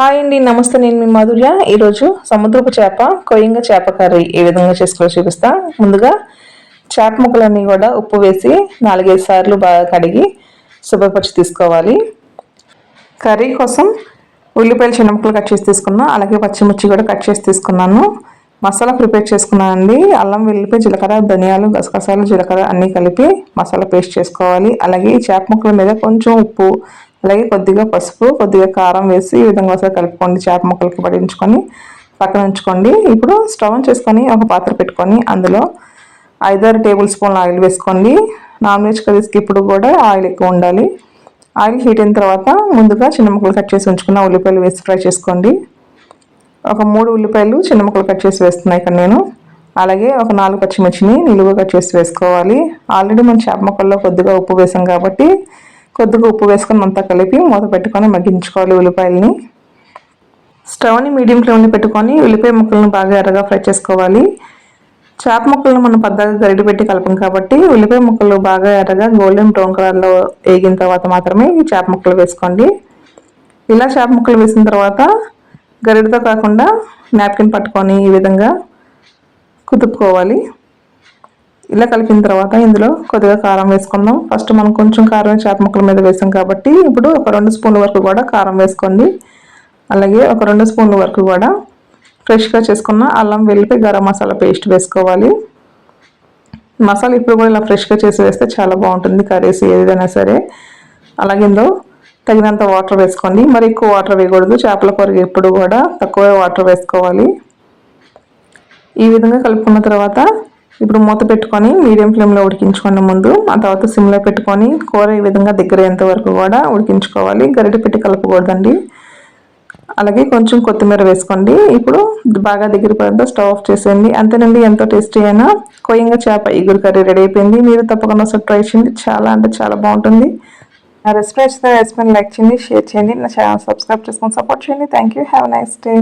Hi అండి నమస్తే నేను మీ మాధుర్య. ఈరోజు సముద్రపు చేప కొయ్యంగ చేప కర్రీ ఏ విధంగా చేసుకోవాలో చూపిస్తా. ముందుగా చేప ముక్కలన్నీ కూడా ఉప్పు వేసి నాలుగైదు సార్లు బాగా కడిగి శుభ్రపరిచి తీసుకోవాలి. కర్రీ కోసం ఉల్లిపాయలు చిన్న ముక్కలు కట్ చేసి తీసుకున్నా అలాగే పచ్చిమిర్చి కూడా కట్ చేసి తీసుకున్నాను. మసాలా ప్రిపేర్ చేసుకున్నానండి. అల్లం వెల్లిపాయ జీలకర్ర ధనియాలు గసగసాలు జీలకర్ర అన్నీ కలిపి మసాలా పేస్ట్ చేసుకోవాలి. అలాగే ఈ చేప ముక్కల మీద కొంచెం ఉప్పు అలాగే కొద్దిగా పసుపు కొద్దిగా కారం వేసి ఈ విధంగా ఒకసారి కలుపుకోండి. చేప ముక్కలకి పడించుకొని పక్కన ఉంచుకోండి. ఇప్పుడు స్టవ్ చేసుకొని ఒక పాత్ర పెట్టుకొని అందులో ఐదారు టేబుల్ స్పూన్ల ఆయిల్ వేసుకోండి. నాన్ వెజ్ కర్రీస్కి ఇప్పుడు కూడా ఆయిల్ ఎక్కువ ఉండాలి. ఆయిల్ హీట్ అయిన తర్వాత ముందుగా చిన్న ముక్కలు కట్ చేసి ఉంచుకున్న ఉల్లిపాయలు వేసి ఫ్రై చేసుకోండి. ఒక మూడు ఉల్లిపాయలు చిన్న ముక్కలు కట్ చేసి వేస్తున్నాయి ఇక్కడ నేను. అలాగే ఒక నాలుగు పచ్చిమిర్చిని నిలువుగా కట్ చేసి వేసుకోవాలి. ఆల్రెడీ మనం చేప ముక్కల్లో కొద్దిగా ఉప్పు వేసాం కాబట్టి కొద్దిగా ఉప్పు వేసుకొని అంతా కలిపి మూత పెట్టుకొని మగ్గించుకోవాలి ఉల్లిపాయలని. స్టవ్ని మీడియం ఫ్లేమ్లో పెట్టుకొని ఉల్లిపాయ ముక్కలను బాగా ఎర్రగా ఫ్రై చేసుకోవాలి. చేప ముక్కలను మనం పెద్దగా గరిడి పెట్టి కలపం కాబట్టి ఉల్లిపాయ ముక్కలు బాగా ఎర్రగా గోల్డెన్ బ్రౌన్ కలర్లో వేగిన తర్వాత మాత్రమే ఈ చేప ముక్కలు వేసుకోండి. ఇలా చేప ముక్కలు వేసిన తర్వాత గరిడతో కాకుండా నాప్కిన్ పట్టుకొని ఈ విధంగా కుదుపుకోవాలి. ఇలా కలిపిన తర్వాత ఇందులో కొద్దిగా కారం వేసుకుందాం. ఫస్ట్ మనం కొంచెం కారం చేప ముక్కల మీద వేసాం కాబట్టి ఇప్పుడు ఒక రెండు స్పూన్ల వరకు కూడా కారం వేసుకోండి. అలాగే ఒక రెండు స్పూన్ల వరకు కూడా ఫ్రెష్గా చేసుకున్న అల్లం వెల్లిపి గరం మసాలా పేస్ట్ వేసుకోవాలి. మసాలా ఇప్పుడు కూడా ఇలా ఫ్రెష్గా చేసి వేస్తే చాలా బాగుంటుంది కర్రీస్ ఏదైనా సరే. అలాగే ఇందులో తగినంత వాటర్ వేసుకోండి. మరి ఎక్కువ వాటర్ వేయకూడదు. చేపల కూరకి ఎప్పుడు కూడా తక్కువ వాటర్ వేసుకోవాలి. ఈ విధంగా కలుపుకున్న తర్వాత ఇప్పుడు మూత పెట్టుకొని మీడియం ఫ్లేమ్లో ఉడికించుకున్న ముందు ఆ తర్వాత సిమ్లో పెట్టుకొని కూర ఈ విధంగా దగ్గర వరకు కూడా ఉడికించుకోవాలి. గరిటె పెట్టి కలపకూడదండి. అలాగే కొంచెం కొత్తిమీర వేసుకోండి. ఇప్పుడు బాగా దగ్గర పడితే స్టవ్ ఆఫ్ చేసేయండి. అంతేనండి ఎంతో టేస్టీ అయినా కొయ్యంగా చేప ఇగురు కర్రీ రెడీ అయిపోయింది. మీరు తప్పకుండా ఒకసారి ట్రై చేయండి. చాలా అంటే చాలా బాగుంటుంది. నా రెసిపీ నచ్చితే లైక్ చేయండి షేర్ చేయండి నా ఛానల్ సబ్స్క్రైబ్ చేసుకొని సపోర్ట్ చేయండి thank you have nice day